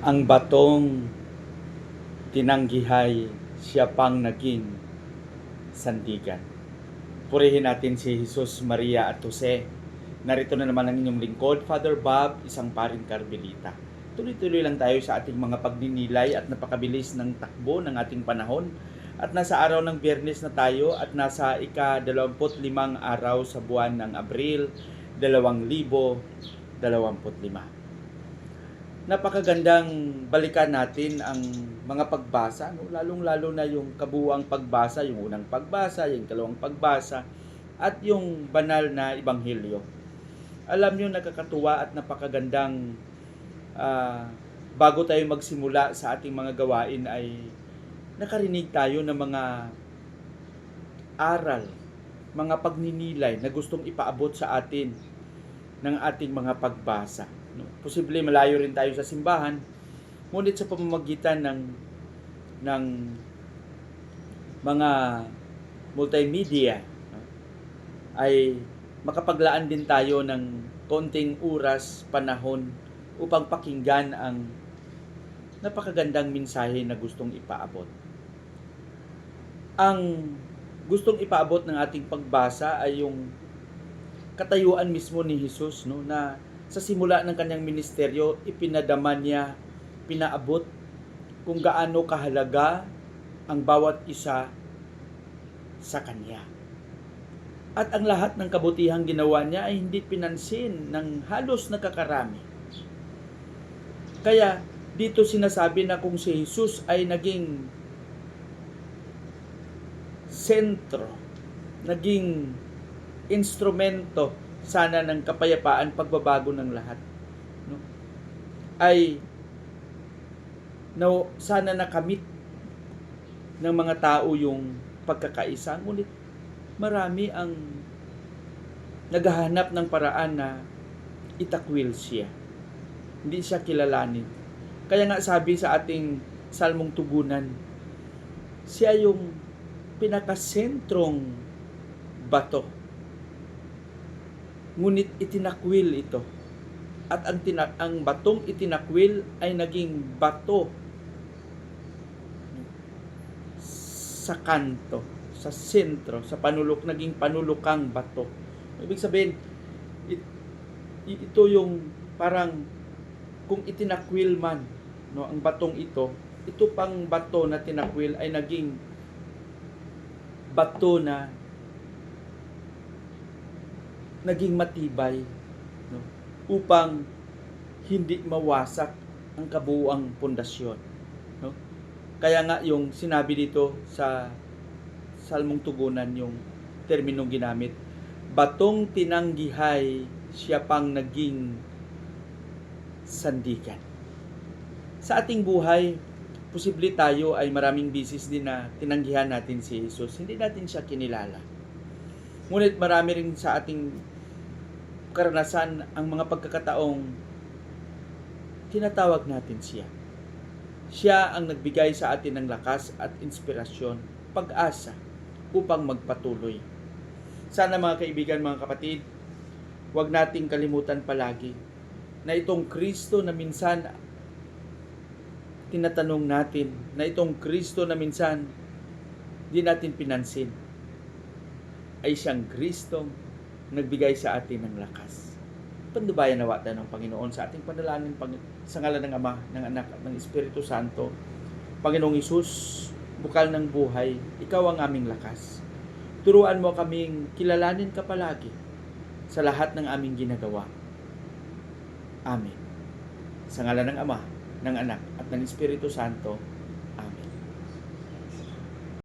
ang batong tinanggihay siya pang naging sandigan. Purihin natin si Jesus, Maria at Jose. Narito na naman ang inyong lingkod, Father Bob, isang paring Carmelita. Tuloy-tuloy lang tayo sa ating mga pagninilay at napakabilis ng takbo ng ating panahon. At nasa araw ng biyernes na tayo at nasa ika-25 araw sa buwan ng Abril 2025 napakagandang balikan natin ang mga pagbasa, no? lalong-lalo na yung kabuang pagbasa, yung unang pagbasa, yung kalawang pagbasa, at yung banal na ebanghelyo. Alam nyo, nakakatuwa at napakagandang ah, bago tayo magsimula sa ating mga gawain ay nakarinig tayo ng mga aral, mga pagninilay na gustong ipaabot sa atin ng ating mga pagbasa. No? Posible malayo rin tayo sa simbahan, ngunit sa pamamagitan ng ng mga multimedia no? ay makapaglaan din tayo ng konting oras, panahon upang pakinggan ang napakagandang mensahe na gustong ipaabot. Ang gustong ipaabot ng ating pagbasa ay yung katayuan mismo ni Jesus no na sa simula ng kanyang ministeryo ipinadama niya pinaabot kung gaano kahalaga ang bawat isa sa kanya. At ang lahat ng kabutihang ginawa niya ay hindi pinansin ng halos nakakarami. Kaya dito sinasabi na kung si Jesus ay naging sentro, naging instrumento sana ng kapayapaan, pagbabago ng lahat. No? Ay no, sana nakamit ng mga tao yung pagkakaisa. Ngunit marami ang naghahanap ng paraan na itakwil siya. Hindi siya kilalanin. Kaya nga sabi sa ating salmong tugunan, siya yung pinakasentrong bato ngunit itinakwil ito. At ang, tina- ang batong itinakwil ay naging bato sa kanto, sa sentro, sa panulok, naging panulukang bato. Ibig sabihin, it, ito yung parang kung itinakwil man no ang batong ito ito pang bato na tinakwil ay naging bato na naging matibay no? upang hindi mawasak ang kabuuang pundasyon. No? Kaya nga yung sinabi dito sa Salmong Tugunan yung terminong ginamit, batong tinanggihay siya pang naging sandigan. Sa ating buhay, posible tayo ay maraming bisis din na tinanggihan natin si Jesus. Hindi natin siya kinilala. Ngunit marami rin sa ating karanasan ang mga pagkakataong tinatawag natin siya. Siya ang nagbigay sa atin ng lakas at inspirasyon, pag-asa upang magpatuloy. Sana mga kaibigan, mga kapatid, huwag nating kalimutan palagi na itong Kristo na minsan tinatanong natin, na itong Kristo na minsan di natin pinansin, ay siyang Kristong nagbigay sa atin ng lakas. Pandubayan nawa tayo ng Panginoon sa ating panalangin pang, sa ngalan ng Ama, ng Anak at ng Espiritu Santo. Panginoong Isus, bukal ng buhay, ikaw ang aming lakas. Turuan mo kaming kilalanin ka palagi sa lahat ng aming ginagawa. Amen. Sa ngalan ng Ama, ng Anak at ng Espiritu Santo.